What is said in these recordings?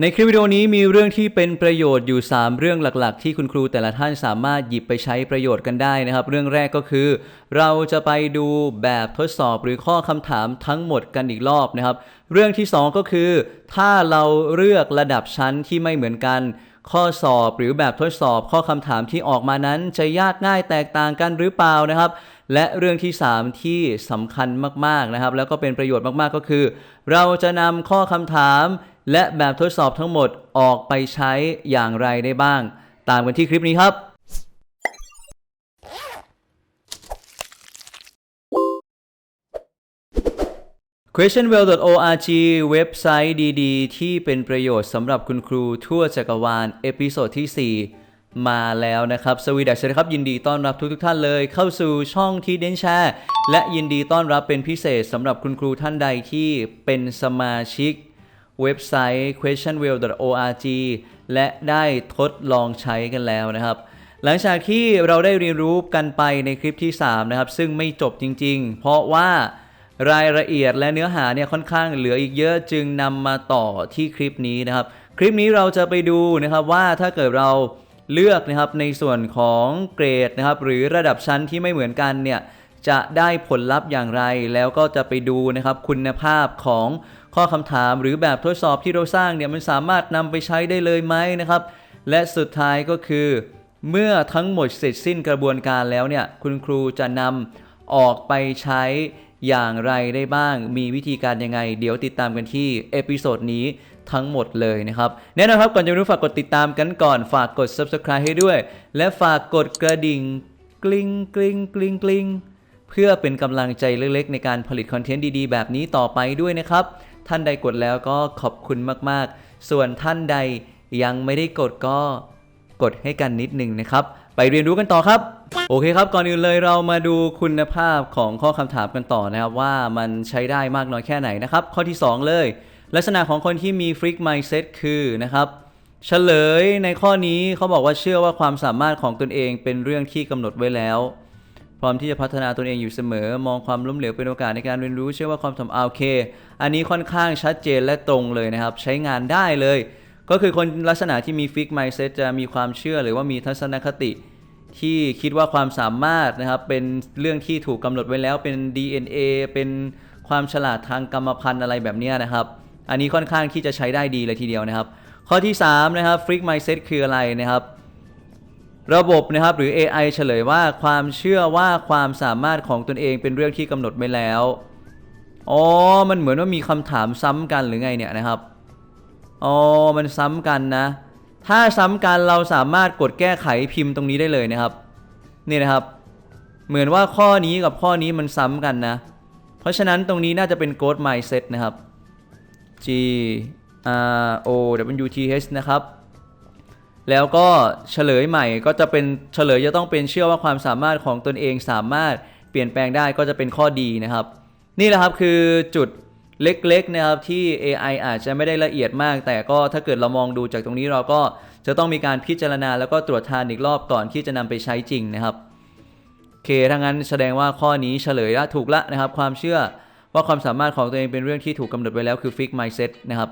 ในคลิปวิดีโอนี้มีเรื่องที่เป็นประโยชน์อยู่ 3 เรื่องหลักๆ ที่คุณครูแต่ละท่านสามารถหยิบไปใช้ประโยชน์กันได้นะครับ เรื่องแรกก็คือ เราจะไปดูแบบทดสอบหรือข้อคำถามทั้งหมดกันอีกรอบนะครับ เรื่องที่ 2 ก็คือ ถ้าเราเลือกระดับชั้นที่ไม่เหมือนกัน ข้อสอบหรือแบบทดสอบข้อคำถามที่ออกมานั้นจะยากง่ายแตกต่างกันหรือเปล่านะครับและเรื่องที่ 3 ที่สำคัญมากๆนะครับ แล้วก็เป็นประโยชน์มากๆก็คือ เราจะนำข้อคำถาม และแบบทดสอบทั้งหมดออกไปใช้อย่างไรได้บ้าง ตามกันที่คลิปนี้ครับ questionwell.org เว็บไซต์ดีๆ ที่เป็นประโยชน์สำหรับคุณครูทั่วจักรวาล เอพิโซดที่ 4 มาแล้วนะครับ สวีดัสครับ ยินดีต้อนรับทุกๆท่านเลย เข้าสู่ช่องที่เดนแชร์ และยินดีต้อนรับเป็นพิเศษสำหรับคุณครูท่านใดที่เป็นสมาชิก เว็บไซต์ questionwell.org และได้ทดลองใช้กันแล้วนะครับ หลังจากที่เราได้เรียนรู้กันไปในคลิปที่ 3 นะครับ ซึ่งไม่จบจริง ๆ เพราะว่ารายละเอียดและเนื้อหาเนี่ยค่อนข้างเหลืออีกเยอะจึงนำมาต่อที่คลิปนี้นะครับ คลิปนี้เราจะไปดูนะครับว่าถ้าเกิดเราเลือกนะครับในส่วนของเกรดนะครับหรือระดับชั้นที่ไม่เหมือนกันเนี่ยจะได้ผลลัพธ์อย่างไร แล้วก็จะไปดูนะครับคุณภาพของ ข้อคำถามหรือแบบทดสอบที่เราสร้างเนี่ยมันสามารถนำไปใช้ได้เลยไหมนะครับ และสุดท้ายก็คือ เมื่อทั้งหมดเสร็จสิ้นกระบวนการแล้วเนี่ยคุณครูจะนำออกไปใช้อย่างไรได้บ้าง มีวิธีการยังไง เดี๋ยวติดตามกันที่เอพิโซดนี้ทั้งหมดเลยนะครับ แน่นอนครับก่อนจะไปดูฝากกดติดตามกันก่อน ฝากกด subscribe ให้ด้วย และฝากกดกระดิ่งกลิ้งกลิ้งกลิ้งกลิ้งเพื่อเป็นกำลังใจเล็กๆ ในการผลิตคอนเทนต์ดีๆ แบบนี้ต่อไปด้วยนะครับ ท่านใดกดแล้วก็ขอบคุณมากๆ ส่วนท่านใดยังไม่ได้กดก็กดให้กันนิดนึงนะครับ ไปเรียนรู้กันต่อครับ โอเคครับ ก่อนอื่นเลยเรามาดูคุณภาพของข้อคำถามกันต่อนะครับ ว่ามันใช้ได้มากน้อยแค่ไหนนะครับ ข้อที่ 2 เลย ลักษณะของคนที่มีฟริกไม n ์เซตคือนะครับเฉลยในข้อนี้เขาบอกว่าเชื่อว่าความสามารถของตนเองเป็นเรื่องที่กำหนดไว้แล้ว พร้อมที่จะพัฒนาตนเองอยู่เสมอ มองความล้มเหลวเป็นโอกาสในการเรียนรู้เชื่อว่าความสำเอาโอเค อันนี้ค่อนข้างชัดเจนและตรงเลยนะครับ ใช้งานได้เลย ก็คือคนลักษณะที่มีฟิกไม n ์เซตจะมีความเชื่อหรือว่ามีทัศนคติ ที่คิดว่าความสามารถนะครับเป็นเรื่องที่ถูกกำหนดไว้แล้วเป็น DNA เป็นความฉลาดทางกรรมพันธุ์อะไรแบบนี้นะครับ อันนี้ค่อนข้างที่จะใช้ได้ดีเลยทีเดียวนะครับ ข้อที่3นะครับ Freak Mindset คืออะไรนะครับ ระบบนะครับหรือ AI เฉลยว่าความเชื่อว่าความสามารถของตนเองเป็นเรื่องที่กำหนดไว้แล้ว อ๋อ มันเหมือนว่ามีคำถามซ้ำกันหรือไงเนี่ยนะครับ อ๋อ มันซ้ำกันนะ ถ้าซ้ำกันเราสามารถกดแก้ไขพิมพ์ตรงนี้ได้เลยนะครับ นี่นะครับ เหมือนว่าข้อนี้กับข้อนี้มันซ้ำกันนะ เพราะฉะนั้นตรงนี้น่าจะเป็น growth mindset นะครับ G R O W T H นะครับ แล้วก็เฉลยใหม่ก็จะเป็นเฉลยจะต้องเป็นเชื่อว่าความสามารถของตนเองสามารถเปลี่ยนแปลงได้ก็จะเป็นข้อดีนะครับ นี่แหละครับคือจุดเล็กๆนะครับที่ AI อาจจะไม่ได้ละเอียดมาก แต่ก็ถ้าเกิดเรามองดูจากตรงนี้เราก็จะต้องมีการพิจารณาแล้วก็ตรวจทานอีกรอบก่อนที่จะนำไปใช้จริงนะครับโอเคถ้างั้นแสดงว่าข้อนี้เฉลยละถูกละนะครับ ความเชื่อว่าความสามารถของตัวเองเป็นเรื่องที่ถูกกำหนดไว้แล้วคือ fix mindset นะครับ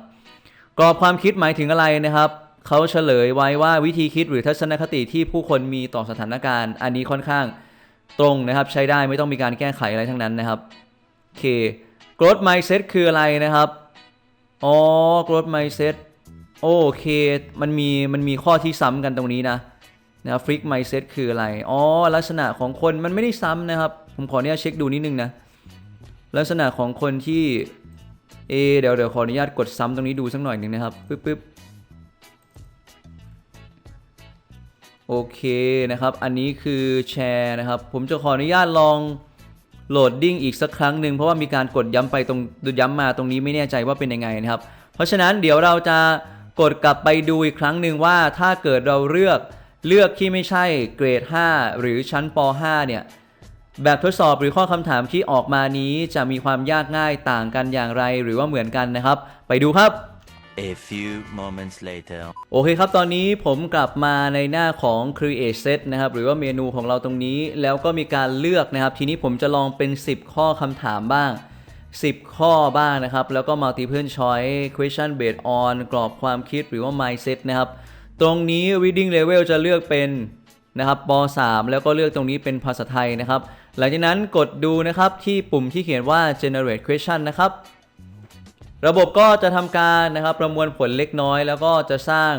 กรอบความคิดหมายถึงอะไรนะครับ เขาเฉลยไว้ว่าวิธีคิดหรือทัศนคติที่ผู้คนมีต่อสถานการณ์ อันนี้ค่อนข้างตรงนะครับใช้ได้ไม่ต้องมีการแก้ไขอะไรทั้งนั้นนะครับโอเค growth mindset คืออะไรนะครับอ๋อ growth mindset โอเคมันมีมันมีข้อที่ซ้ำกันตรงนี้นะนะครับ freak mindset คืออะไรอ๋อลักษณะของคนมันไม่ได้ซ้ำนะครับ ผมขออนุญาตเช็คดูนิดนึงนะลักษณะของคนที่เอเดี๋ยวเดี๋ยวขออนุญาตกดซ้ำตรงนี้ดูสักหน่อยหนึ่งนะครับปึ๊บปึ๊บ โอเคนะครับ อันนี้คือแชร์นะครับ ผมจะขออนุญาตลองโหลดดิ้งอีกสักครั้งหนึ่งเพราะว่ามีการกดย้ำไปตรงย้ำมาตรงนี้ไม่แน่ใจว่าเป็นยังไงนะครับ เพราะฉะนั้นเดี๋ยวเราจะกดกลับไปดูอีกครั้งหนึ่งว่าถ้าเกิดเราเลือกเลือกที่ไม่ใช่เกรด 5 หรือชั้นป .5 เนี่ยแบบทดสอบหรือข้อคำถามที่ออกมานี้จะมีความยากง่ายต่างกันอย่างไรหรือว่าเหมือนกันนะครับ ไปดูครับ A few moments later. โอเคครับ ตอนนี้ผมกลับมาในหน้าของ create set นะครับ หรือว่าเมนูของเราตรงนี้ แล้วก็มีการเลือกนะครับ ทีนี้ผมจะลองเป็น 10 ข้อคำถามบ้าง 10 ข้อบ้างนะครับ แล้วก็ multiple choice question based on กรอบความคิดหรือว่า mindset นะครับ ตรงนี้ reading level จะเลือกเป็นนะครับป .3 แล้วก็เลือกตรงนี้เป็นภาษาไทยนะครับ หลังจากนั้นกดดูนะครับที่ปุ่มที่เขียนว่า generate question นะครับ ระบบก็จะทำการนะครับประมวลผลเล็กน้อย แล้วก็จะสร้าง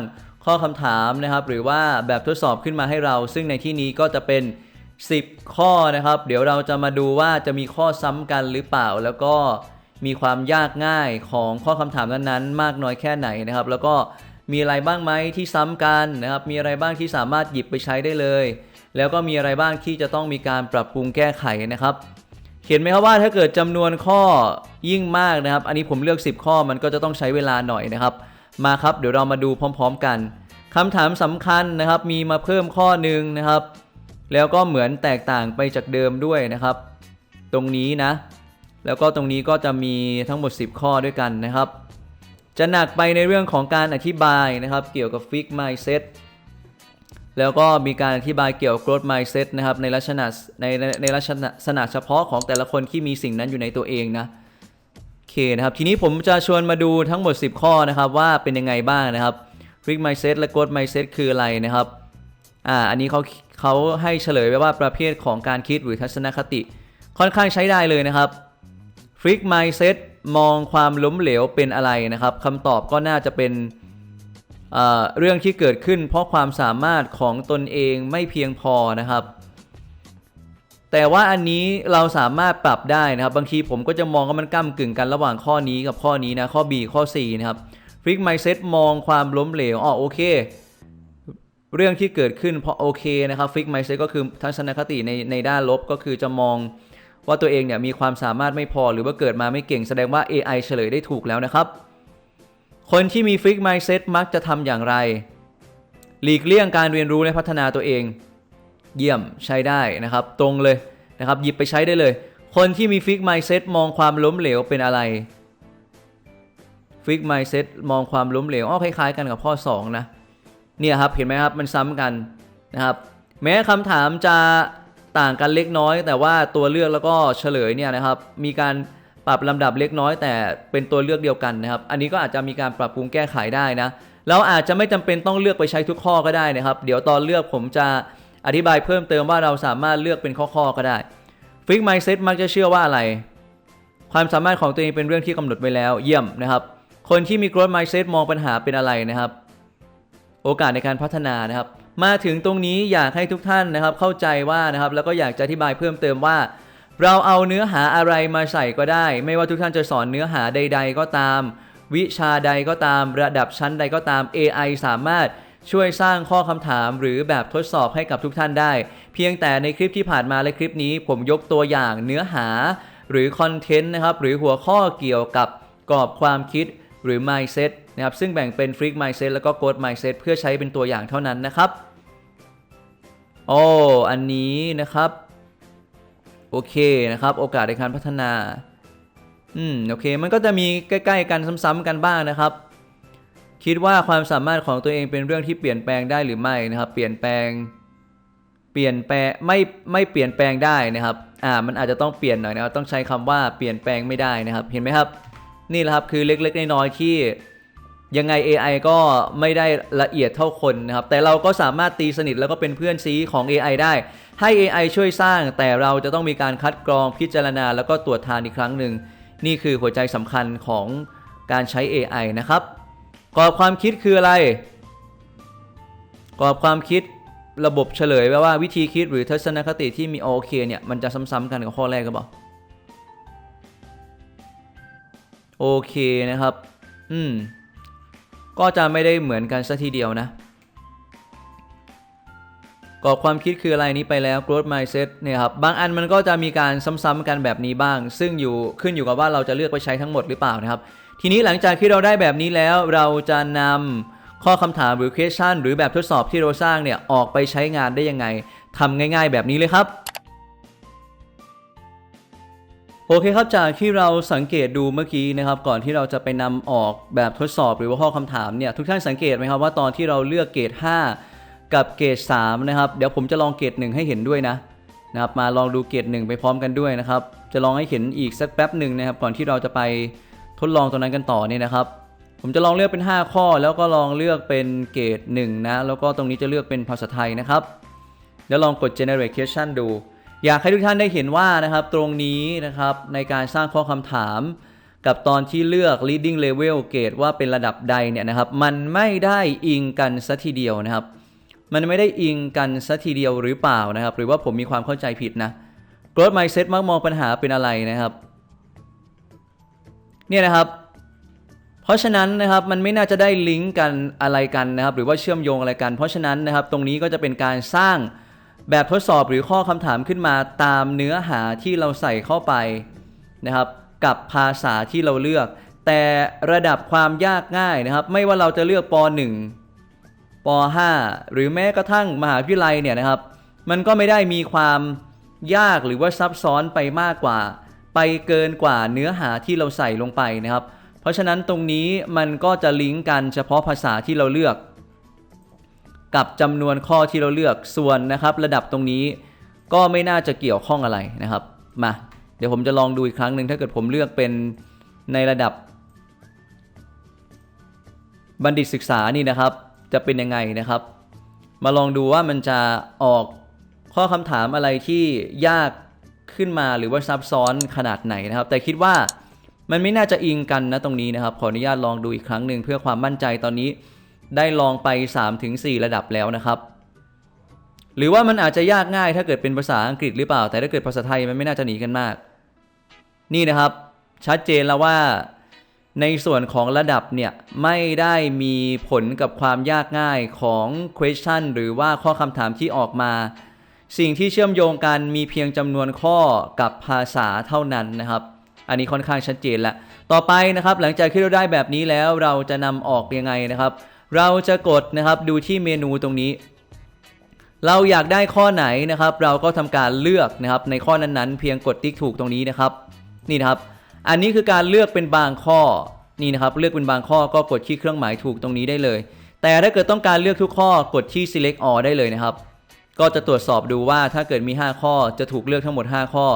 ข้อคำถามนะครับ หรือว่าแบบทดสอบขึ้นมาให้เรา ซึ่งในที่นี้ก็จะเป็น 10 ข้อนะครับ เดี๋ยวเราจะมาดูว่าจะมีข้อซ้ำกันหรือเปล่า แล้วก็มีความยากง่ายของข้อคำถามนั้นๆ มากน้อยแค่ไหนนะครับ แล้วก็มีอะไรบ้างไหมที่ซ้ำกันนะครับ มีอะไรบ้างที่สามารถหยิบไปใช้ได้เลย แล้วก็มีอะไรบ้างที่จะต้องมีการปรับปรุงแก้ไขนะครับเห็นไหมครับว่าถ้าเกิดจำนวนข้อ ยิ่งมากนะครับ อันนี้ผมเลือก 10 ข้อมันก็จะต้องใช้เวลาหน่อยนะครับ มาครับ เดี๋ยวเรามาดูพร้อม ๆ กันคำถามสำคัญนะครับ มีมาเพิ่มข้อหนึ่งนะครับ แล้วก็เหมือนแตกต่างไปจากเดิมด้วยนะครับ ตรงนี้นะ แล้วก็ตรงนี้ก็จะมีทั้งหมด 10 ข้อด้วยกันนะครับ จะหนักไปในเรื่องของการอธิบายนะครับ เกี่ยวกับ Fix Mindset แล้วก็มีการอธิบายเกี่ยวกับ growth mindset นะครับในลักษณะในในในลักษณะลักษณะเฉพาะของแต่ละคนที่มีสิ่งนั้นอยู่ในตัวเองนะ เคนะครับ ทีนี้ผมจะชวนมาดูทั้งหมด 10 ข้อนะครับว่าเป็นยังไงบ้างนะครับ Fix mindset และ growth mindset คืออะไรนะครับ อ่า อันนี้เขาเขาให้เฉลยไว้ว่าประเภทของการคิดหรือทัศนคติ ค่อนข้างใช้ได้เลยนะครับ Fix mindset มองความล้มเหลวเป็นอะไรนะครับคำตอบก็น่าจะเป็นอ่อเรื่องที่เกิดขึ้นเพราะความสามารถของตนเองไม่เพียงพอนะครับ แต่ว่าอันนี้เราสามารถปรับได้นะครับ บางทีผมก็จะมองว่ามันก้ากึ่งกันระหว่างข้อนี้กับข้อนี้นะ ข้อ B ข้อ C นะครับฟิกไมเซ็ตมองความล้มเหลวอ๋อโอเค เรื่องที่เกิดขึ้นเพราะโอเคนะครับฟิกไมเซ็ตก็คือทัศนคติในในด้านลบก็คือจะมองว่าตัวเองเนี่ยมีความสามารถไม่พอหรือว่าเกิดมาไม่เก่งแสดงว่า AI เฉลยได้ถูกแล้วนะครับ คนที่มีฟิก mindset มักจะทำอย่างไร หลีกเลี่ยงการเรียนรู้และพัฒนาตัวเอง เยี่ยมใช้ได้นะครับ ตรงเลยนะครับ หยิบไปใช้ได้เลย คนที่มีฟิก mindset มองความล้มเหลวเป็นอะไรฟิก mindset มองความล้มเหลวอ้อคล้าย ๆ กันกับข้อ 2 นะ เนี่ยครับเห็นไหมครับมันซ้ำกันนะครับ แม้คำถามจะต่างกันเล็กน้อย แต่ว่าตัวเลือกแล้วก็เฉลยเนี่ยนะครับ มีการปรับลำดับเล็กน้อย แต่เป็นตัวเลือกเดียวกันนะครับ อันนี้ก็อาจจะมีการปรับปรุงแก้ไขได้นะเราอาจจะไม่จำเป็นต้องเลือกไปใช้ทุกข้อก็ได้นะครับ เดี๋ยวตอนเลือกผมจะ อธิบายเพิ่มเติมว่าเราสามารถเลือกเป็นข้อๆก็ได้ฟิกไมเซ็ตมักจะเชื่อว่าอะไร ความสามารถของตัวเองเป็นเรื่องที่กำหนดไว้แล้วเยี่ยมนะครับ คนที่มี growth mindset มองปัญหาเป็นอะไรนะครับ โอกาสในการพัฒนานะครับ มาถึงตรงนี้อยากให้ทุกท่านนะครับ เข้าใจว่านะครับแล้วก็อยากจะอธิบายเพิ่มเติมว่า เราเอาเนื้อหาอะไรมาใส่ก็ได้ ไม่ว่าทุกท่านจะสอนเนื้อหาใด ๆ ก็ตาม วิชาใดก็ตาม ระดับชั้นใดก็ตาม AI สามารถ ช่วยสร้างข้อคำถามหรือแบบทดสอบให้กับทุกท่านได้ เพียงแต่ในคลิปที่ผ่านมาและคลิปนี้ ผมยกตัวอย่างเนื้อหา หรือคอนเทนต์นะครับหรือหัวข้อเกี่ยวกับกรอบความคิดหรือ mindset นะครับซึ่งแบ่งเป็น freak mindset แล้วก็ growth mindset เพื่อใช้เป็นตัวอย่างเท่านั้นนะครับโอ้อันนี้นะครับโอเคนะครับ โอกาสในการพัฒนา อืม โอเค มันก็จะมีใกล้ ๆ กันซ้ำๆกันบ้างนะครับ คิดว่าความสามารถของตัวเองเป็นเรื่องที่เปลี่ยนแปลงได้หรือไม่นะครับ เปลี่ยนแปลง เปลี่ยนแปลงไม่ไม่เปลี่ยนแปลงได้นะครับ อ่า มันอาจจะต้องเปลี่ยนหน่อยนะครับ ต้องใช้คำว่าเปลี่ยนแปลงไม่ได้นะครับ เห็นไหมครับ นี่แหละครับคือเล็กๆน้อยๆที่ยังไง AI ก็ไม่ได้ละเอียดเท่าคนนะครับ แต่เราก็สามารถตีสนิทแล้วก็เป็นเพื่อนซีของ AI ได้ ให้ AI ช่วยสร้าง แต่เราจะต้องมีการคัดกรองพิจารณา แล้วก็ตรวจทานอีกครั้งหนึ่ง นี่คือหัวใจสำคัญของการใช้ AI นะครับ กรอบความคิดคืออะไร กรอบความคิดระบบเฉลยไว้ว่าวิธีคิดหรือทัศนคติที่มีโอเคเนี่ยมันจะซ้ำๆกันกับข้อแรกก็บอกโอเคนะครับ อืม ก็จะไม่ได้เหมือนกันซะทีเดียวนะ กรอบความคิดคืออะไรนี้ไปแล้ว growth mindset เนี่ยครับ บางอันมันก็จะมีการซ้ำๆกันแบบนี้บ้าง ซึ่งอยู่ขึ้นอยู่กับว่าเราจะเลือกไปใช้ทั้งหมดหรือเปล่านะครับ ทีนี้หลังจากที่เราได้แบบนี้แล้วเราจะนำข้อคำถามหรือ question หรือแบบทดสอบที่เราสร้างเนี่ยออกไปใช้งานได้ยังไงทำง่าย ๆ แบบนี้เลยครับโอเคครับจากที่เราสังเกตดูเมื่อกี้นะครับก่อนที่เราจะไปนำออกแบบทดสอบหรือว่าข้อคำถามเนี่ยทุกท่านสังเกตไหมครับว่าตอนที่เราเลือกเกรด5 กับเกรด3นะครับเดี๋ยวผมจะลองเกรด1ให้เห็นด้วยนะนะครับมาลองดูเกรดหนึ่งไปพร้อมกันด้วยนะครับจะลองให้เห็นอีกสักแป๊บหนึ่งนะครับก่อนที่เราจะไป ทดลองตรงนั้นกันต่อเนี่ยนะครับ ผมจะลองเลือกเป็น 5 ข้อ แล้วก็ลองเลือกเป็นเกรด1นะ แล้วก็ตรงนี้จะเลือกเป็นภาษาไทยนะครับ แล้วลองกด generate question ดู อยากให้ทุกท่านได้เห็นว่านะครับตรงนี้นะครับในการสร้างข้อคำถาม กับตอนที่เลือก reading level เกรดว่าเป็นระดับใดเนี่ยนะครับมันไม่ได้อิงกันซะทีเดียวนะครับ มันไม่ได้อิงกันซะทีเดียวหรือเปล่านะครับ หรือว่าผมมีความเข้าใจผิดนะ growth mindset มักมองปัญหาเป็นอะไรนะครับ เนี่ยนะครับ เพราะฉะนั้นนะครับมันไม่น่าจะได้ลิงก์กันอะไรกันนะครับ หรือว่าเชื่อมโยงอะไรกัน เพราะฉะนั้นนะครับ ตรงนี้ก็จะเป็นการสร้างแบบทดสอบหรือข้อคำถามขึ้นมาตามเนื้อหาที่เราใส่เข้าไปนะครับ กับภาษาที่เราเลือก แต่ระดับความยากง่ายนะครับ ไม่ว่าเราจะเลือกป .1 ป .5 หรือแม้กระทั่งมหาวิทยาลัยเนี่ยนะครับ มันก็ไม่ได้มีความยากหรือว่าซับซ้อนไปมากกว่า ไปเกินกว่าเนื้อหาที่เราใส่ลงไปนะครับ เพราะฉะนั้นตรงนี้มันก็จะลิงก์กันเฉพาะภาษาที่เราเลือก กับจำนวนข้อที่เราเลือกส่วนนะครับ ระดับตรงนี้ก็ไม่น่าจะเกี่ยวข้องอะไรนะครับมาเดี๋ยวผมจะลองดูอีกครั้งหนึ่งถ้าเกิดผมเลือกเป็นในระดับ บัณฑิตศึกษานี่นะครับ จะเป็นยังไงนะครับ มาลองดูว่ามันจะออกข้อคำถามอะไรที่ยาก ขึ้นมาหรือว่าซับซ้อนขนาดไหนนะครับ แต่คิดว่ามันไม่น่าจะอิงกันนะตรงนี้นะครับ ขออนุญาตลองดูอีกครั้งหนึ่งเพื่อความมั่นใจตอนนี้ได้ลองไป 3-4 ระดับแล้วนะครับ หรือว่ามันอาจจะยากง่ายถ้าเกิดเป็นภาษาอังกฤษหรือเปล่า แต่ถ้าเกิดภาษาไทยมันไม่น่าจะหนีกันมาก นี่นะครับ ชัดเจนแล้วว่าในส่วนของระดับเนี่ย ไม่ได้มีผลกับความยากง่ายของ question หรือว่าข้อคำถามที่ออกมา สิ่งที่เชื่อมโยงกันมีเพียงจำนวนข้อกับภาษาเท่านั้นนะครับ อันนี้ค่อนข้างชัดเจนแล้วต่อไปนะครับ หลังจากที่เราได้แบบนี้แล้วเราจะนำออกยังไงนะครับ เราจะกดนะครับดูที่เมนูตรงนี้ เราอยากได้ข้อไหนนะครับ เราก็ทำการเลือกนะครับ ในข้อนั้นๆ เพียงกดติ๊กถูกตรงนี้นะครับ นี่นะครับ อันนี้คือการเลือกเป็นบางข้อนี่นะครับ เลือกเป็นบางข้อก็กดที่เครื่องหมายถูกตรงนี้ได้เลย แต่ถ้าเกิดต้องการเลือกทุกข้อกดที่ select all ได้เลยนะครับ ก็จะตรวจสอบดูว่าถ้าเกิดมี 5 ข้อจะถูกเลือกทั้งหมด 5 ข้อ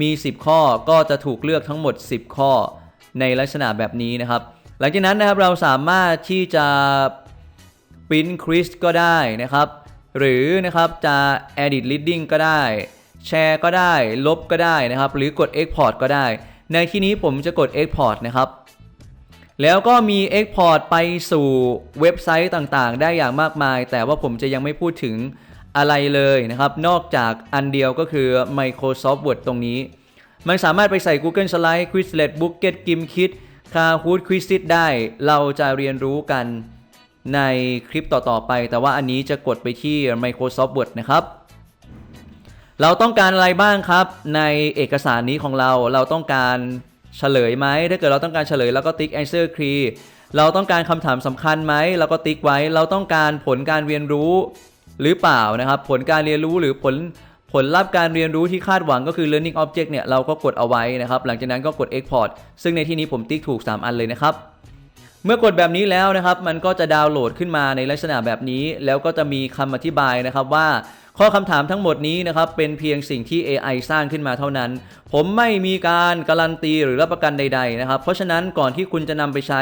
มี 10 ข้อก็จะถูกเลือกทั้งหมด 10 ข้อ ในลักษณะแบบนี้นะครับ หลังจากนั้นนะครับเราสามารถที่จะปริ้นคริสก็ได้นะครับ หรือนะครับจะ edit reading ก็ได้แชร์ก็ได้ ลบก็ได้นะครับ หรือกด export ก็ได้ ในที่นี้ผมจะกด export นะครับ แล้วก็มี export ไปสู่เว็บไซต์ต่างๆ ได้อย่างมากมาย แต่ว่าผมจะยังไม่พูดถึง อะไรเลยนะครับ นอกจากอันเดียวก็คือ Microsoft Word ตรงนี้ มันสามารถไปใส่ Google Slide Quizlet Booklet Gimkit Kahoot Quizlet ได้ เราจะเรียนรู้กันในคลิปต่อๆไป แต่ว่าอันนี้จะกดไปที่ Microsoft Word นะครับ เราต้องการอะไรบ้างครับ ในเอกสารนี้ของเราเราต้องการเฉลยไหมถ้าเกิดเราต้องการเฉลยแล้วก็ติ๊ก answer key เราต้องการคำถามสำคัญไหมเราก็ติ๊กไว้ เราต้องการผลการเรียนรู้ หรือเปล่านะครับ ผลการเรียนรู้หรือผลผลลัพธ์การเรียนรู้ที่คาดหวังก็คือ learning object เนี่ยเราก็กดเอาไว้นะครับ หลังจากนั้นก็กด export ซึ่งในที่นี้ผมติ๊กถูก 3 อันเลยนะครับเมื่อกดแบบนี้แล้วนะครับ มันก็จะดาวน์โหลดขึ้นมาในลักษณะแบบนี้ แล้วก็จะมีคำอธิบายนะครับว่า ข้อคำถามทั้งหมดนี้นะครับ เป็นเพียงสิ่งที่ AI สร้างขึ้นมาเท่านั้น ผมไม่มีการการันตีหรือรับประกันใด ๆ นะครับ เพราะฉะนั้นก่อนที่คุณจะนำไปใช้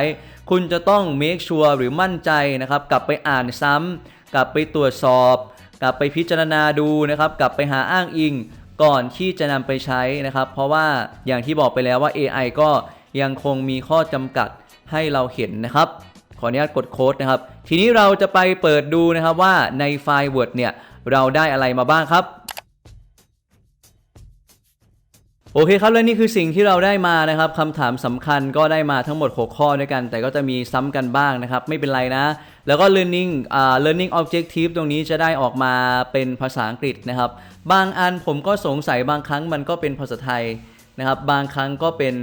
คุณจะต้อง make sure หรือมั่นใจนะครับ กลับไปอ่านซ้ำ กลับไปตรวจสอบ กลับไปพิจารณาดูนะครับ กลับไปหาอ้างอิงก่อนที่จะนำไปใช้นะครับ เพราะว่าอย่างที่บอกไปแล้วว่า AI ก็ยังคงมีข้อจำกัดให้เราเห็นนะครับ ขออนุญาตกดโค้ดนะครับ ทีนี้เราจะไปเปิดดูนะครับว่าในไฟล์ Word เนี่ยเราได้อะไรมาบ้างครับโอเคครับ และนี่คือสิ่งที่เราได้มานะครับคำถามสำคัญก็ได้มาทั้งหมด 6 ข้อด้วยกัน แต่ก็จะมีซ้ำกันบ้างนะครับ ไม่เป็นไรนะ แล้วก็ learning อ่า learning objective ตรงนี้จะได้ออกมาเป็นภาษาอังกฤษนะครับ บางอันผมก็สงสัยบางครั้งมันก็เป็นภาษาไทยนะครับ บางครั้งก็เป็น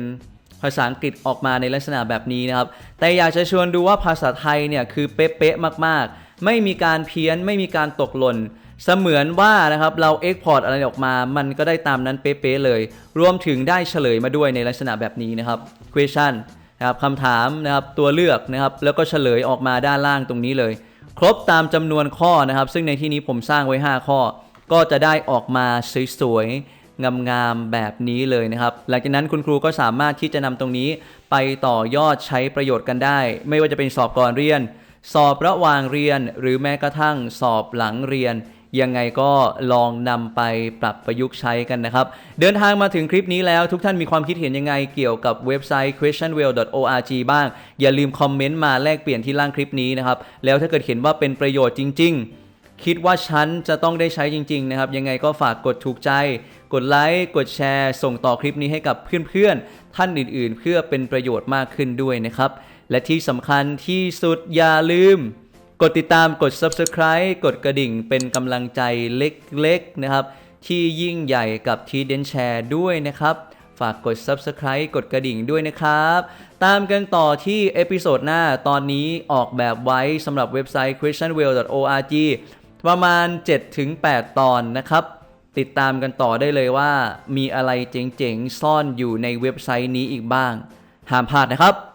ภาษาอังกฤษออกมาในลักษณะแบบนี้นะครับ แต่อยากจะชวนดูว่าภาษาไทยเนี่ยคือเป๊ะๆมากๆ ไม่มีการเพี้ยน ไม่มีการตกหล่น เสมือนว่านะครับเรา Export อะไรออกมา มันก็ได้ตามนั้นเป๊ะๆเลย รวมถึงได้เฉลยมาด้วยในลักษณะแบบนี้นะครับ question นะครับคำถามนะครับตัวเลือกนะครับแล้วก็เฉลยออกมาด้านล่างตรงนี้เลย ครบตามจำนวนข้อนะครับ ซึ่งในที่นี้ผมสร้างไว้ 5 ข้อ ก็จะได้ออกมาสวยๆงามๆแบบนี้เลยนะครับ หลังจากนั้นคุณครูก็สามารถที่จะนำตรงนี้ไปต่อยอดใช้ประโยชน์กันได้ ไม่ว่าจะเป็นสอบก่อนเรียน สอบระหว่างเรียน หรือแม้กระทั่งสอบหลังเรียน ยังไงก็ลองนำไปปรับประยุกต์ใช้กันนะครับ เดินทางมาถึงคลิปนี้แล้วทุกท่านมีความคิดเห็นยังไงเกี่ยวกับเว็บไซต์ questionwell.org บ้าง อย่าลืมคอมเมนต์มาแลกเปลี่ยนที่ล่างคลิปนี้นะครับ แล้วถ้าเกิดเห็นว่าเป็นประโยชน์จริง ๆคิดว่าฉันจะต้องได้ใช้จริง ๆ นะครับ ยังไงก็ฝากกดถูกใจ กดไลค์ กดแชร์ ส่งต่อคลิปนี้ให้กับเพื่อน ๆ ท่านอื่น ๆ เพื่อเป็นประโยชน์มากขึ้นด้วยนะครับ และที่สำคัญที่สุดอย่าลืม กดติดตามกด subscribe กดกระดิ่งเป็นกำลังใจเล็กๆนะครับ ที่ยิ่งใหญ่กับทีเดนแชร์ด้วยนะครับ ฝากกด subscribe กดกระดิ่งด้วยนะครับ ตามกันต่อที่เอพิโซดหน้าตอนนี้ออกแบบไว้สำหรับเว็บไซต์ questionwell.org ประมาณ 7-8 ตอนนะครับ ติดตามกันต่อได้เลยว่า มีอะไรเจ๋งๆ ซ่อนอยู่ในเว็บไซต์นี้อีกบ้าง ห้ามพลาดนะครับ